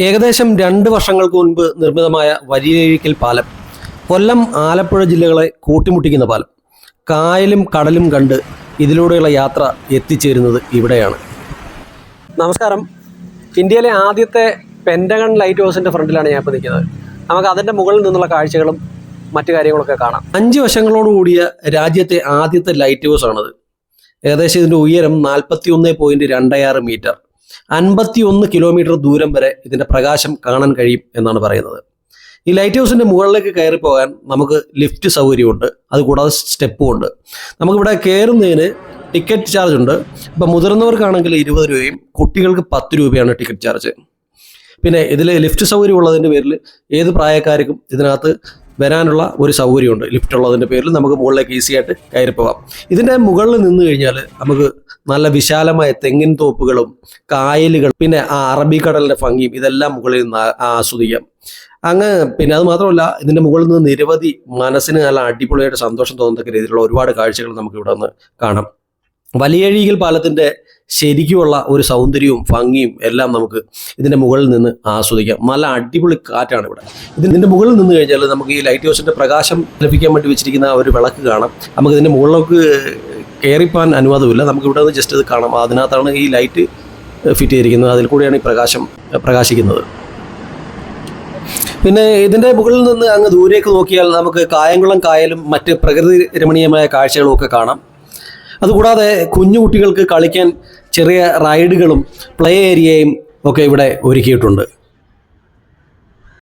ഏകദേശം രണ്ട് വർഷങ്ങൾക്ക് മുൻപ് നിർമ്മിതമായ വലിയഴിക്കൽ പാലം കൊല്ലം ആലപ്പുഴ ജില്ലകളെ കൂട്ടിമുട്ടിക്കുന്ന പാലം. കായലും കടലും കണ്ട് ഇതിലൂടെയുള്ള യാത്ര എത്തിച്ചേരുന്നത് ഇവിടെയാണ്. നമസ്കാരം. ഇന്ത്യയിലെ ആദ്യത്തെ പെന്റഗൺ ലൈറ്റ് ഹൗസിന്റെ ഫ്രണ്ടിലാണ് ഞാൻ ഇപ്പോൾ നിൽക്കുന്നത്. നമുക്ക് അതിന്റെ മുകളിൽ നിന്നുള്ള കാഴ്ചകളും മറ്റു കാര്യങ്ങളൊക്കെ കാണാം. അഞ്ച് വശങ്ങളോട് കൂടിയ രാജ്യത്തെ ആദ്യത്തെ ലൈറ്റ് ഹൗസ് ആണത് ഏകദേശം ഇതിന്റെ ഉയരം നാൽപ്പത്തി ഒന്ന് പോയിന്റ് രണ്ടയാറ് മീറ്റർ. അൻപത്തി ഒന്ന് കിലോമീറ്റർ ദൂരം വരെ ഇതിന്റെ പ്രകാശം കാണാൻ കഴിയും എന്നാണ് പറയുന്നത്. ഈ ലൈറ്റ് ഹൗസിന്റെ മുകളിലേക്ക് കയറി പോകാൻ നമുക്ക് ലിഫ്റ്റ് സൗകര്യമുണ്ട്. അതുകൂടാതെ സ്റ്റെപ്പും ഉണ്ട്. നമുക്കിവിടെ കയറുന്നതിന് ടിക്കറ്റ് ചാർജ് ഉണ്ട്. ഇപ്പം മുതിർന്നവർക്കാണെങ്കിൽ ഇരുപത് രൂപയും കുട്ടികൾക്ക് പത്ത് രൂപയാണ് ടിക്കറ്റ് ചാർജ് പിന്നെ ഇതിൽ ലിഫ്റ്റ് സൗകര്യം ഉള്ളതിന്റെ പേരിൽ ഏത് പ്രായക്കാർക്കും ഇതിനകത്ത് വരാനുള്ള ഒരു സൗകര്യമുണ്ട്. ലിഫ്റ്റ് ഉള്ളതിന്റെ പേരിൽ നമുക്ക് മുകളിലേക്ക് ഈസി ആയിട്ട് കയറി പോകാം. ഇതിന്റെ മുകളിൽ നിന്ന് കഴിഞ്ഞാൽ നമുക്ക് നല്ല വിശാലമായ തെങ്ങിൻ തോപ്പുകളും കായലുകൾ പിന്നെ ആ അറബിക്കടലിന്റെ ഭംഗിയും ഇതെല്ലാം മുകളിൽ നിന്ന് ആസ്വദിക്കാം. അങ്ങ് പിന്നെ അത് മാത്രമല്ല ഇതിന്റെ മുകളിൽ നിന്ന് നിരവധി മനസ്സിന് നല്ല അടിപൊളിയായിട്ട് സന്തോഷം തോന്നത്തക്ക രീതിയിലുള്ള ഒരുപാട് കാഴ്ചകൾ നമുക്ക് ഇവിടെ നിന്ന് കാണാം. വലിയഴീകൽ പാലത്തിന്റെ ശരിക്കുമുള്ള ഒരു സൗന്ദര്യവും ഭംഗിയും എല്ലാം നമുക്ക് ഇതിന്റെ മുകളിൽ നിന്ന് ആസ്വദിക്കാം. നല്ല അടിപൊളി കാറ്റാണ് ഇവിടെ. ഇതിന്റെ മുകളിൽ നിന്ന് കഴിഞ്ഞാൽ നമുക്ക് ഈ ലൈറ്റ് ഹൗസിന്റെ പ്രകാശം ലഭിക്കാൻ വേണ്ടി വെച്ചിരിക്കുന്ന ഒരു വിളക്ക് കാണാം. നമുക്ക് ഇതിന്റെ മുകളിലേക്ക് കയറിപ്പോകാൻ അനുവാദമില്ല. നമുക്ക് ഇവിടെ നിന്ന് ജസ്റ്റ് ഇത് കാണാം. അതിനകത്താണ് ഈ ലൈറ്റ് ഫിറ്റ് ചെയ്തിരിക്കുന്നത്. അതിൽ കൂടിയാണ് ഈ പ്രകാശം പ്രകാശിക്കുന്നത്. പിന്നെ ഇതിന്റെ മുകളിൽ നിന്ന് അങ്ങ് ദൂരേക്ക് നോക്കിയാൽ നമുക്ക് കായംകുളം കായലും മറ്റ് പ്രകൃതി രമണീയമായ കാഴ്ചകളും ഒക്കെ കാണാം. അതുകൂടാതെ കുഞ്ഞു കുട്ടികൾക്ക് കളിക്കാൻ ചെറിയ റൈഡുകളും പ്ലേ ഏരിയയും ഒക്കെ ഇവിടെ ഒരുക്കിയിട്ടുണ്ട്.